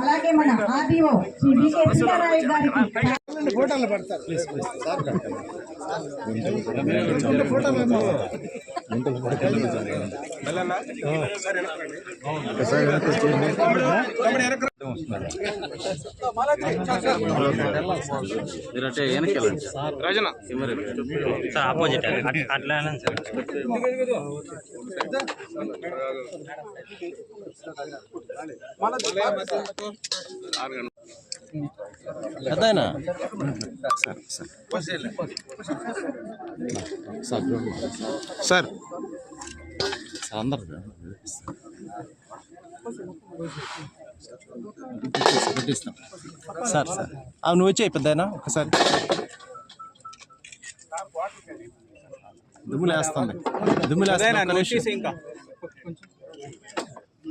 అలాగే మన RDO Shri BK గారికి పడతారు. మీరంటే అంటే వెనక్కి వెళ్ళండి సార్ రజన సార్ ఆపోజిట్ అట్లా సార్ సార్ పెద్దయినా సార్. అందరు సార్ సార్. ఆ, నువ్వు వచ్చాయి పెద్దయినా ఒకసారి. దుమ్ములేస్తుంది. దుమ్ములేస్తుంది ఒక్క నిమిషం. ఇంకా.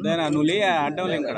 దేనా నువ్వు లే అడ్డం లే ఇక్కడ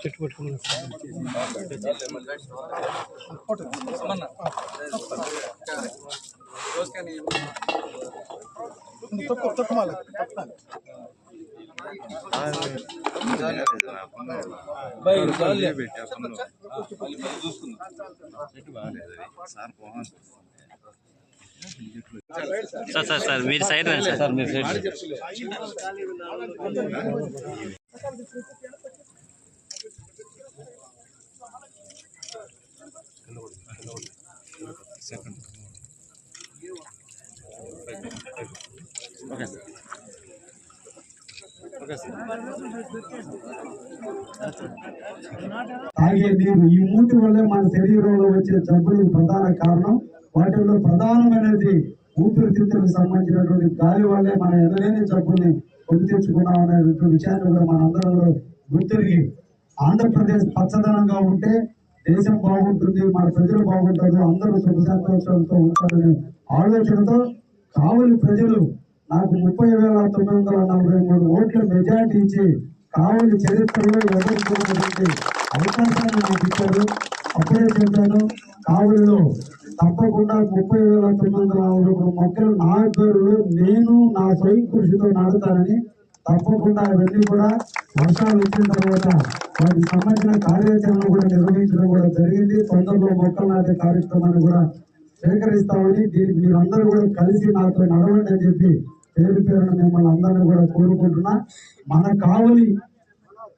నన్ను అడిగి- తక్కువ తక్కువ సార్ సార్ సార్ మీరు సైడ్ సార్. మీరు సైడ్ రండి. తాగే నీరు ఈ మూటి వల్ల మన శరీరంలో వచ్చే జబ్బులకు ప్రధాన కారణం వాటిల్లో ప్రధానమైనది ఊపిరితిత్తులకు సంబంధించినటువంటి గాలి వల్లే మన ఎనలేని జబ్బుల్ని పొంది తెచ్చుకున్నాం అనేటువంటి విషయాన్ని కూడా మనందరం కూడా గుర్తిరిగి ఆంధ్రప్రదేశ్ పచ్చదనంగా ఉంటే దేశం బాగుంటుంది మన ప్రజలు బాగుంటారు అందరూ సుఖ సంతోషాలతో ఉంటారనే ఆలోచనతో కావలి ప్రజలు నాకు ముప్పై వేల తొమ్మిది వందల నలభై మూడు ఓట్ల మెజార్టీ ఇచ్చి కావలి చరిత్రలో ఎదుర్కొన్నటువంటి అవకాశాన్ని నాకు ఇచ్చారు. అప్పుడే చెప్పాను కావలిలో తప్పకుండా ముప్పై వేల తొమ్మిది వందల నలభై మూడు మొక్కలు నా పేరులో నేను నా స్వయం కృషితో నాటుతానని తప్పకుండా అవన్నీ కూడా వర్షాలు వచ్చిన తర్వాత వాటికి సంబంధించిన కార్యాచరణ కూడా నిర్వహించడం కూడా జరిగింది. తొందరలో మొక్కలు నాటే కార్యక్రమాన్ని కూడా సేకరిస్తామని దీనికి మీరందరూ కూడా కలిసి నాతో నడవండి అని చెప్పి పేరు పేరున మిమ్మల్ని అందరినీ కూడా కోరుకుంటున్నా. మన కావలి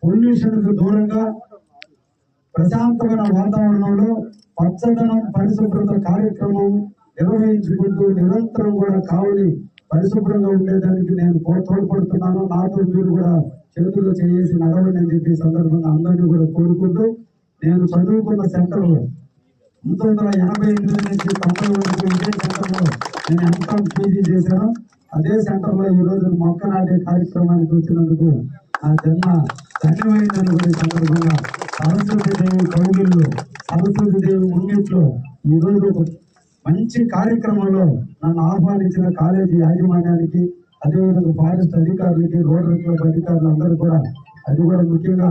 పొల్యూషన్కు దూరంగా ప్రశాంతమైన వాతావరణంలో పచ్చదనం పరిశుభ్రత కార్యక్రమం నిర్వహించుకుంటూ నిరంతరం కూడా కావలి పరిశుభ్రంగా ఉండేదానికి నేను తోడ్పడుతున్నాను. నాతో మీరు కూడా చేతులు చేసి నడవండి అని చెప్పి సందర్భంగా అందరినీ కూడా కోరుకుంటూ నేను చదువుకున్న సెంటర్లో పంతొమ్మిది వందల ఎనభై ఎనిమిది నుంచి తొంభై వరకు ఇదే సెంటర్లో నేను ఎంకామ్ పీజీ చేశాను. అదే సెంటర్లో ఈ రోజు మొక్క నాటే కార్యక్రమానికి వచ్చినందుకు నా జన్మ ధన్యమైందని కూడా సందర్భంగా సరస్వతి దేవి కౌగిల్లో సరస్వతి దేవి ముంగిట్లో ఈరోజు ఒక మంచి కార్యక్రమంలో నన్ను ఆహ్వానించిన కాలేజీ యాజమాన్యానికి అదేవిధంగా ఫారెస్ట్ అధికారులకి రోడ్డు క్లబ్ అధికారులు అందరూ కూడా అది కూడా ముఖ్యంగా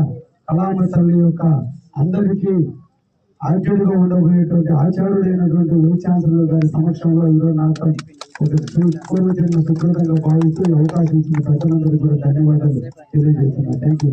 కళామశల్లి యొక్క అందరికీ ఆచార్యుడుగా ఉండబోయేటువంటి ఆచార్యుడైనటువంటి వైస్ ఛాన్సలర్ గారి సమక్షంలో ఈరోజు నాకు ఒక పూర్వజన్మ సుకృతంగా భావిస్తూ ఈ అవకాశం ఇచ్చిన ప్రజలందరికీ కూడా ధన్యవాదాలు తెలియజేస్తున్నాను. Thank you